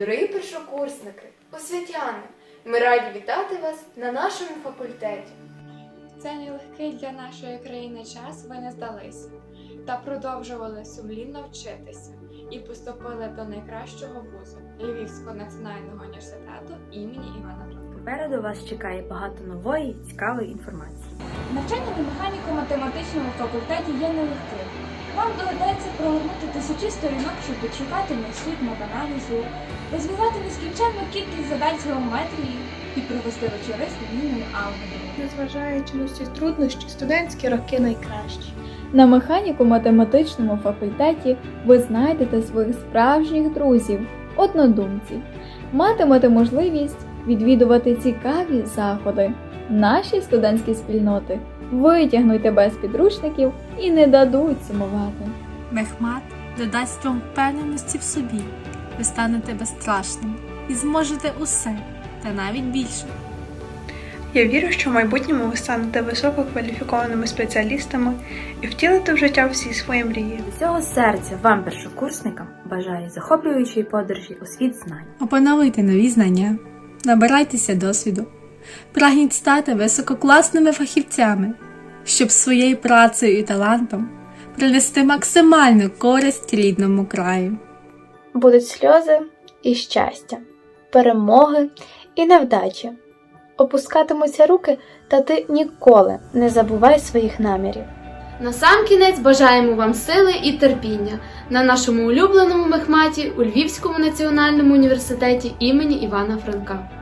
Дорогі першокурсники, освітяни, ми раді вітати вас на нашому факультеті. Цей нелегкий для нашої країни час ви не здалися та продовжували сумлінно вчитися і поступили до найкращого вузу Львівського національного університету імені Івана Франка. Попереду вас чекає багато нової, цікавої інформації. Навчання на механіко-математичному факультеті є нелегким. Вам доведеться тисячі сторінок, щоб відшукати суть мов-аналізу, розвивати нескінченну кількість задач з геометрії і провести вечори з лінійною алгеброю. Незважаючи на всі труднощі, студентські роки найкращі. На механіко-математичному факультеті ви знайдете своїх справжніх друзів, однодумців, матимете можливість відвідувати цікаві заходи. Наші студентські спільноти витягнуть тебе з підручників і не дадуть сумувати. Мехмат додасть вам впевненості в собі. Ви станете безстрашним і зможете усе, та навіть більше. Я вірю, що в майбутньому ви станете висококваліфікованими спеціалістами і втілите в життя всі свої мрії. З усього серця вам, першокурсникам, бажаю захоплюючої подорожі у світ знань. Опановуйте нові знання, набирайтеся досвіду, прагніть стати висококласними фахівцями, щоб своєю працею і талантом принести максимальну користь рідному краю. Будуть сльози і щастя, перемоги і невдачі. Опускатимуться руки, та ти ніколи не забувай своїх намірів. Насамкінець бажаємо вам сили і терпіння на нашому улюбленому мехматі у Львівському національному університеті імені Івана Франка.